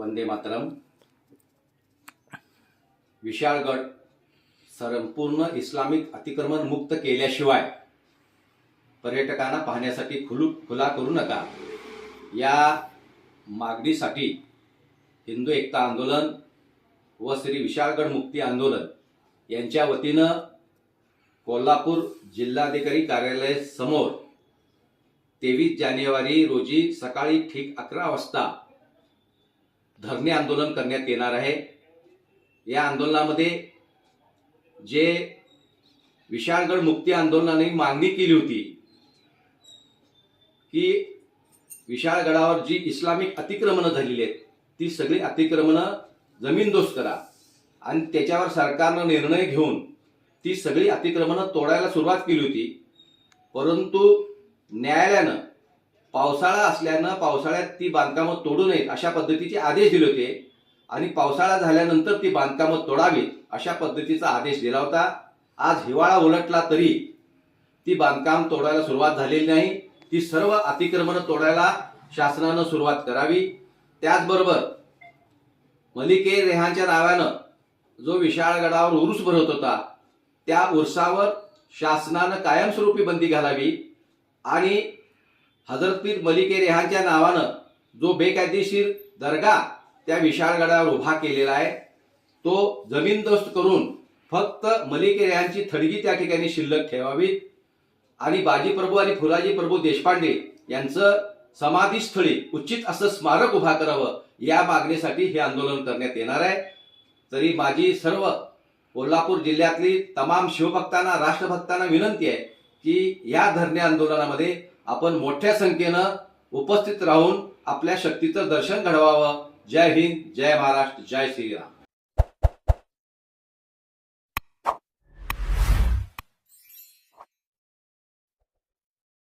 वंदे मातरम. विशाळगड संपूर्ण इस्लामिक अतिक्रमण मुक्त केल्याशिवाय पर्यटकांना पाहण्यासाठी खुलू खुला करू नका. या मागणीसाठी हिंदू एकता आंदोलन व श्री विशाळगड मुक्ती आंदोलन यांच्या वतीनं कोल्हापूर जिल्हाधिकारी कार्यालय समोर तेवीस जानेवारी रोजी सकाळी ठीक अकरा वाजता धरणे आंदोलन करण्यात येणार आहे. या आंदोलनामध्ये जे विशाळगड मुक्ती आंदोलनाने मागणी केली होती की विशाळगडावर जी इस्लामिक अतिक्रमणं झालेली आहेत ती सगळी अतिक्रमणं जमीनदोस्त करा. आणि त्याच्यावर सरकारनं निर्णय घेऊन ती सगळी अतिक्रमणं तोडायला सुरुवात केली होती. परंतु न्यायालयानं पावसाळा असल्यानं पावसाळ्यात ती बांधकामं तोडू नयेत अशा पद्धतीचे आदेश दिले होते. आणि पावसाळा झाल्यानंतर ती बांधकामं तोडावीत अशा पद्धतीचा आदेश दिला होता. आज हिवाळा उलटला तरी ती बांधकाम तोडायला सुरुवात झालेली नाही. ती सर्व अतिक्रमणं तोडायला शासनानं सुरुवात करावी. त्याचबरोबर मलिके रेहानच्या नावानं जो विशाळगडावर उरूस भरवत होता त्या उरसावर शासनानं कायमस्वरूपी बंदी घालावी. आणि हजरतपीर मलिके रेहांच्या नावानं जो बेकायदेशीर दर्गा त्या विशाळगडावर उभा केलेला आहे तो जमीनदोस्त करून फक्त मलिके रेहांची थडगी त्या ठिकाणी शिल्लक ठेवावी. आणि बाजी प्रभू आणि फुलाजी प्रभू देशपांडे यांचं समाधीस्थळी उचित असं स्मारक उभा करावं या मागणीसाठी हे आंदोलन करण्यात येणार आहे. तरी माझी सर्व कोल्हापूर जिल्ह्यातली तमाम शिवभक्तांना राष्ट्रभक्तांना विनंती आहे की या धरणे आंदोलनामध्ये आपण मोठ्या संख्येनं उपस्थित राहून आपल्या शक्तीचं दर्शन घडवावं. जय हिंद जय महाराष्ट्र जय श्रीराम.